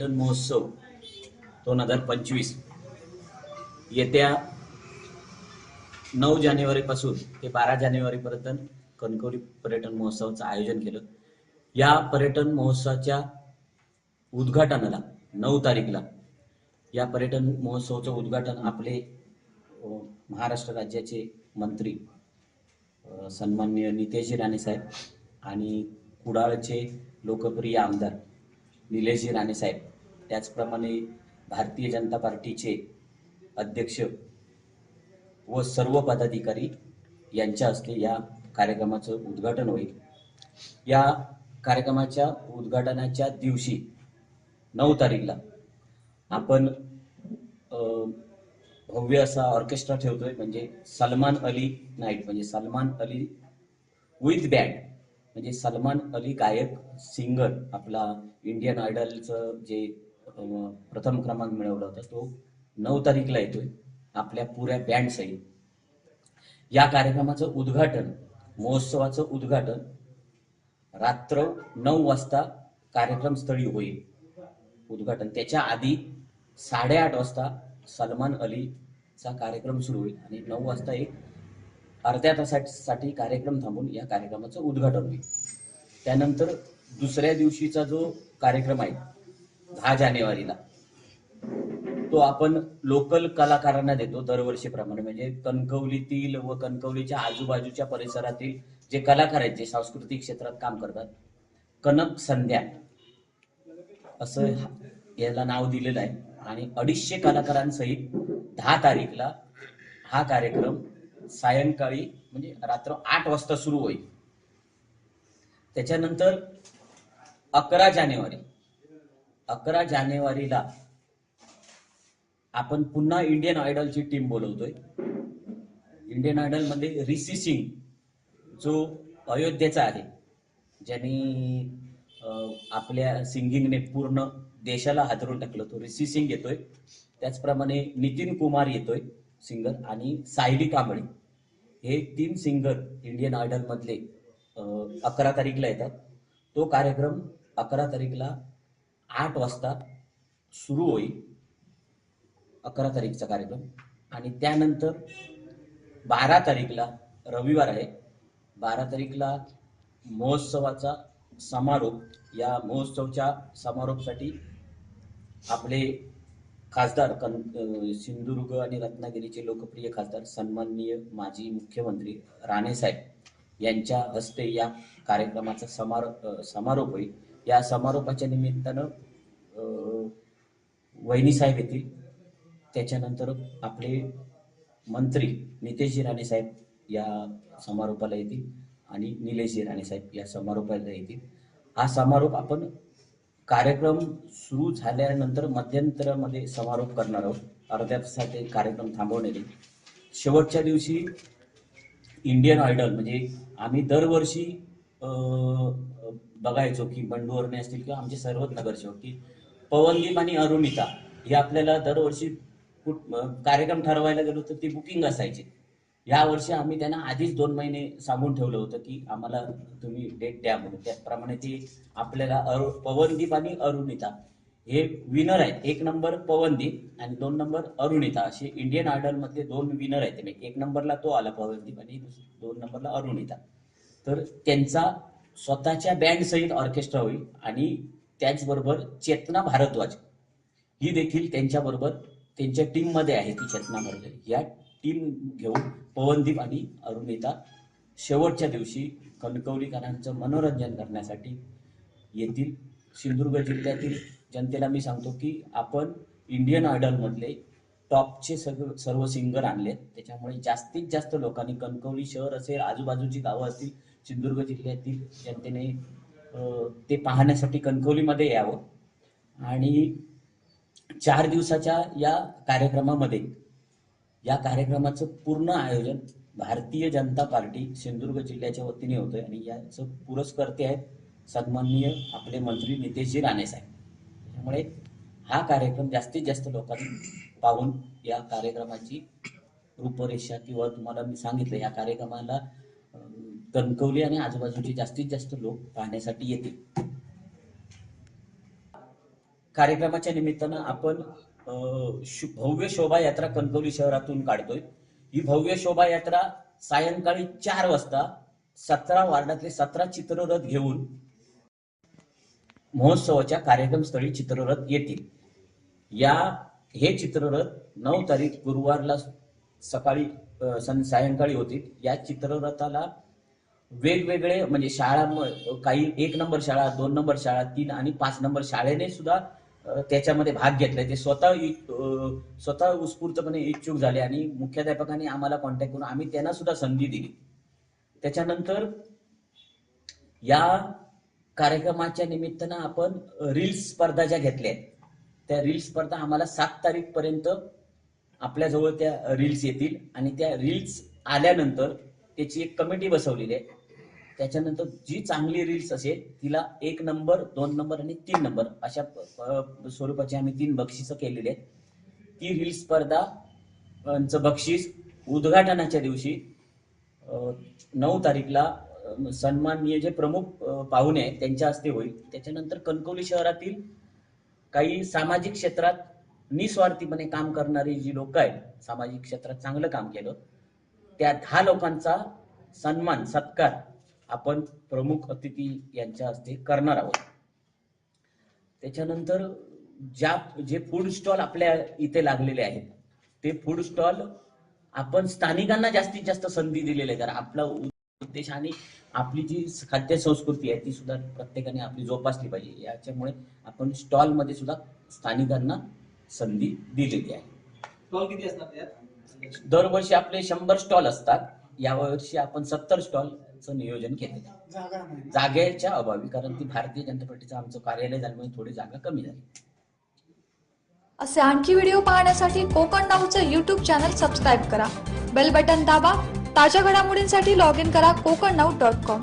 पर्यटन महोत्सव दोन हजार पंचवीस. येत्या नऊ जानेवारीपासून ते बारा जानेवारीपर्यंत कणकवली पर्यटन महोत्सवाचं आयोजन केलं. या पर्यटन महोत्सवाच्या उद्घाटनाला नऊ तारीखला या पर्यटन महोत्सवाचं उद्घाटन आपले महाराष्ट्र राज्याचे मंत्री अ, सन्माननीय नितेश राणे साहेब आणि कुडाळचे लोकप्रिय आमदार निलेशजी राणे साहेब त्याचप्रमाणे भारतीय जनता पार्टीचे अध्यक्ष व सर्व पदाधिकारी यांच्या हस्ते या कार्यक्रमाचं उद्घाटन होईल. या कार्यक्रमाच्या उद्घाटनाच्या दिवशी नऊ तारीखला आपण भव्य असा ऑर्केस्ट्रा ठेवतोय म्हणजे सलमान अली नाईट म्हणजे सलमान अली विथ बँड म्हणजे सलमान अली गायक सिंगर आपला इंडियन आयडलचं जे प्रथम क्रमांक मिळवला होता. तो नऊ तारीखला येतोय. आपल्या पुऱ्या बँड सहित. या कार्यक्रमाचं उद्घाटन महोत्सवाचं उद्घाटन रात्र नऊ वाजता कार्यक्रम स्थळी होईल. उद्घाटन. त्याच्या आधी साडेआठ वाजता सलमान अलीचा कार्यक्रम सुरू होईल आणि नऊ वाजता एक अर्ध्या तासासाठी कार्यक्रम थांबून या कार्यक्रमाचं उद्घाटन होईल. त्यानंतर दुसऱ्या दिवशीचा जो कार्यक्रम आहे दहा जानेवारीला. तो आपण लोकल कलाकारांना देतो दरवर्षीप्रमाणे. म्हणजे कणकवलीतील व कणकवलीच्या आजूबाजूच्या परिसरातील जे कलाकार आहेत जे सांस्कृतिक क्षेत्रात काम करतात कनक संध्या असं याला नाव दिलेलं आहे. आणि अडीचशे कलाकारांसहित दहा तारीखला हा कार्यक्रम सायंकाळी म्हणजे रात्र आठ वाजता सुरू होईल. त्याच्यानंतर अकरा जानेवारी. अकरा जानेवारीला आपण पुन्हा इंडियन आयडलची टीम बोलवतोय. इंडियन आयडलमध्ये रिसी सिंग जो अयोध्येचा आहे ज्यांनी आपल्या सिंगिंगने पूर्ण देशाला हादरून टाकलं तो रिसी सिंग येतोय. त्याचप्रमाणे नितीन कुमार येतोय सिंगर आणि सायली कांबळे. हे तीन सिंगर इंडियन आयडल मधले अकरा तारीखला येतात. तो कार्यक्रम अकरा तारीखला आठ वाजता सुरू होईल अकरा तारीखचा कार्यक्रम. आणि त्यानंतर बारा तारीखला रविवार आहे. बारा तारीखला महोत्सवाचा समारोप. या महोत्सवच्या समारोपसाठी आपले खासदार कन सिंधुदुर्ग आणि रत्नागिरीचे लोकप्रिय खासदार सन्माननीय माजी मुख्यमंत्री राणेसाहेब यांच्या हस्ते या कार्यक्रमाचा समारोप समारोप होईल. या समारोपाच्या निमित्तानं वहिनी साहेब येतील. त्याच्यानंतर आपले मंत्री नितेशजी राणे साहेब या समारोपाला येतील आणि निलेशजी राणे साहेब या समारोपाला येतील. हा समारोप आपण कार्यक्रम सुरू झाल्यानंतर मध्यंतरामध्ये समारोप करणार आहोत. अर्ध्या तासाचे कार्यक्रम थांबवण्यात येईल. शेवटच्या दिवशी इंडियन आयडल म्हणजे आम्ही दरवर्षी बघायचो की बंडू असतील किंवा आमचे सर्वच नगरसेवक की पवनदीप आणि अरुणिता हे आपल्याला दरवर्षी कुठ कार्यक्रम ठरवायला गेलो तर ती बुकिंग असायची. या वर्षी आम्ही त्यांना आधीच दोन महिने सांगून ठेवलं होतं की आम्हाला तुम्ही डेट द्या म्हणून. त्याप्रमाणे ती आपल्याला अरु पवनदीप आणि अरुणिता हे विनर आहेत. एक नंबर पवनदीप आणि दोन नंबर अरुणिता. असे इंडियन आयडलमधले दोन विनर आहेत. एक नंबरला तो आला पवनदीप आणि दोन नंबरला अरुणिता. तर त्यांचा स्वतःच्या बँड सहित ऑर्केस्ट्रा होईल आणि त्याचबरोबर चेतना भारद्वाज. ही देखील त्यांच्याबरोबर त्यांच्या टीममध्ये आहे ती चेतना भारद्वाज. या टीम घेऊन पवनदीप आणि अरुणिता शेवटच्या दिवशी कणकवलीकरांचं मनोरंजन करण्यासाठी येथील सिंधुदुर्ग जिल्ह्यातील जनतेला मी सांगतो की आपण इंडियन आयडलमधले टॉपचे सगळे सर्व सिंगर आणलेत. त्याच्यामुळे जास्तीत जास्त लोकांनी कणकवली शहर असेल आजूबाजूची गावं असतील सिंधुदुर्ग जिल्ह्यातील जनतेने ते पाहण्यासाठी कणकवलीमध्ये यावं. आणि चार दिवसाच्या या कार्यक्रमामध्ये या कार्यक्रमाचं पूर्ण आयोजन भारतीय जनता पार्टी सिंधुदुर्ग जिल्ह्याच्या वतीने होतंय आणि याचं पुरस्कर्ते आहेत सन्माननीय आपले मंत्री नितेशजी राणे साहेब. त्यामुळे हा कार्यक्रम जास्तीत जास्त लोकांनी पाहून या कार्यक्रमाची रूपरेषा किंवा तुम्हाला मी सांगितलं या कार्यक्रमाला कणकवली आणि आजूबाजूचे जास्तीत जास्त लोक पाहण्यासाठी येतील. कार्यक्रमाच्या निमित्तानं आपण भव्य शोभायात्रा कणकवली शहरातून काढतोय. ही भव्य शोभायात्रा सायंकाळी चार वाजता सतरा वार्डातले सतरा चित्ररथ घेऊन महोत्सवाच्या कार्यक्रमस्थळी चित्ररथ येतील. या हे चित्ररथ नऊ तारीख गुरुवारला सकाळी सायंकाळी होतील. या चित्ररथाला वेगवेगळे म्हणजे शाळा काही एक नंबर शाळा दोन नंबर शाळा तीन आणि पाच नंबर शाळेने सुद्धा त्याच्यामध्ये भाग घेतलाय. ते स्वतः स्वतः उत्स्फूर्तपणे इच्छुक झाले आणि मुख्याध्यापकांनी आम्हाला कॉन्टॅक्ट करून आम्ही त्यांना सुद्धा संधी दिली. त्याच्यानंतर या कार्यक्रमाच्या निमित्तानं आपण रील्स स्पर्धा ज्या घेतल्या आहेत त्या रील्स स्पर्धा आम्हाला सात तारीख पर्यंत आपल्याजवळ त्या रील्स येतील आणि त्या रील्स आल्यानंतर त्याची एक कमिटी बसवलेली आहे. त्याच्यानंतर जी चांगली रील्स असेल तिला एक नंबर दोन नंबर आणि तीन नंबर अशा स्वरूपाची आम्ही तीन बक्षिसं केलेली आहेत. ती रील्स स्पर्धा बक्षीस उद्घाटनाच्या दिवशी नऊ तारीखला सन्माननीय जे प्रमुख पाहुणे आहेत त्यांच्या हस्ते होईल. त्याच्यानंतर कणकवली शहरातील काही सामाजिक क्षेत्रात निस्वार्थीपणे काम करणारी जी लोक आहेत सामाजिक क्षेत्रात चांगलं काम केलं त्या दहा लोकांचा सन्मान सत्कार आपण प्रमुख अतिथी यांच्या हस्ते करणार आहोत. त्याच्यानंतर ज्या जे फूड स्टॉल आपल्या इथे लागलेले आहेत ते फूड स्टॉल आपण स्थानिकांना जास्तीत जास्त संधी दिलेली आहे. कारण आपला उद्देश आणि आपली जी खाद्य संस्कृती आहे ती सुद्धा प्रत्येकाने आपली जोपासली पाहिजे. याच्यामुळे आपण स्टॉलमध्ये सुद्धा स्थानिकांना संधी दिलेली आहे. स्टॉल किती असणार त्यात दरवर्षी आपले शंभर स्टॉल असतात. यावर्षी आपण सत्तर स्टॉलचं नियोजन केलेलं आहे जागेच्या अभावी कारण ती भारतीय जनता पार्टीचं आमचं कार्यालय झाल्यामुळे म्हणजे थोडी जागा कमी झाली. असे आणखी व्हिडिओ पाहण्यासाठी कोकण नाऊचं यूट्यूब चॅनल सबस्क्राईब करा. बेल बटन दाबा ताज्या घडामोडींसाठी लॉग इन करा कोकण नाऊ डॉट कॉम